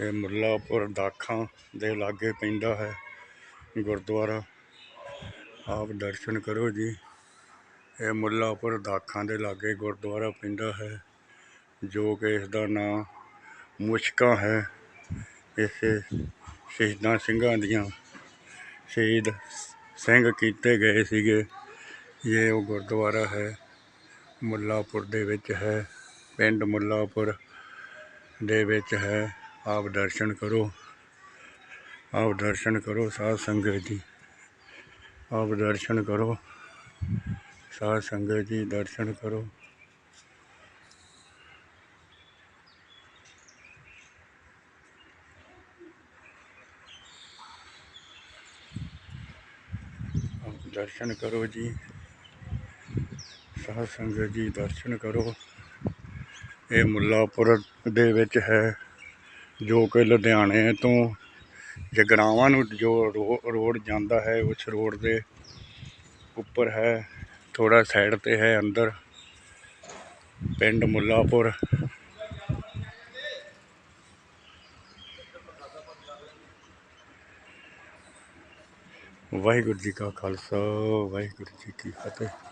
ਇਹ ਮੁੱਲਾਪੁਰ ਦਾਖਾਂ ਦੇ ਲਾਗੇ ਪੈਂਦਾ ਹੈ। ਗੁਰਦੁਆਰਾ, ਆਪ ਦਰਸ਼ਨ ਕਰੋ ਜੀ। ਇਹ ਮੁੱਲਾਪੁਰ ਦਾਖਾਂ ਦੇ ਲਾਗੇ ਗੁਰਦੁਆਰਾ ਪੈਂਦਾ ਹੈ, ਜੋ ਕਿ ਇਸ ਦਾ ਨਾਂ ਮੁਸ਼ਕਾਂ ਹੈ। ਇਸੇ ਸ਼ਹੀਦਾਂ ਸਿੰਘਾਂ ਦੀਆਂ ਸ਼ਹੀਦ ਸਿੰਘ ਕੀਤੇ ਗਏ ਸੀਗੇ। ਇਹ ਉਹ ਗੁਰਦੁਆਰਾ ਹੈ, ਮੁੱਲਾਪੁਰ ਦੇ ਵਿੱਚ ਹੈ। ਪਿੰਡ ਮੁੱਲਾਪੁਰ ਦੇ ਵਿੱਚ ਹੈ। ਆਪ ਦਰਸ਼ਨ ਕਰੋ। ਆਪ ਦਰਸ਼ਨ ਕਰੋ ਸਾਧ ਸੰਗਤ ਜੀ। ਆਪ ਦਰਸ਼ਨ ਕਰੋ। ਸਾਧ ਸੰਗਤ ਜੀ, ਦਰਸ਼ਨ ਕਰੋ। ਆਪ ਦਰਸ਼ਨ ਕਰੋ ਜੀ। ਸਾਧ ਸੰਗਤ ਜੀ, ਦਰਸ਼ਨ ਕਰੋ। ਇਹ ਮੁੱਲਾਪੁਰ ਦੇ ਵਿੱਚ ਹੈ। ਜੋ ਕਿ ਲੁਧਿਆਣੇ ਤੋਂ ਜਗਰਾਵਾਂ ਨੂੰ ਜੋ ਰੋ- ਰੋਡ ਜਾਂਦਾ ਹੈ, ਉਸ ਰੋਡ ਦੇ ਉੱਪਰ ਹੈ ਥੋੜਾ ਸਾਈਡ ਤੇ ਹੈ ਅੰਦਰ, ਪਿੰਡ ਮੁੱਲਾਪੁਰ। ਵਾਹਿਗੁਰੂ ਜੀ ਕਾ ਖਾਲਸਾ, ਵਾਹਿਗੁਰੂ ਜੀ ਕੀ ਫਤਿਹ।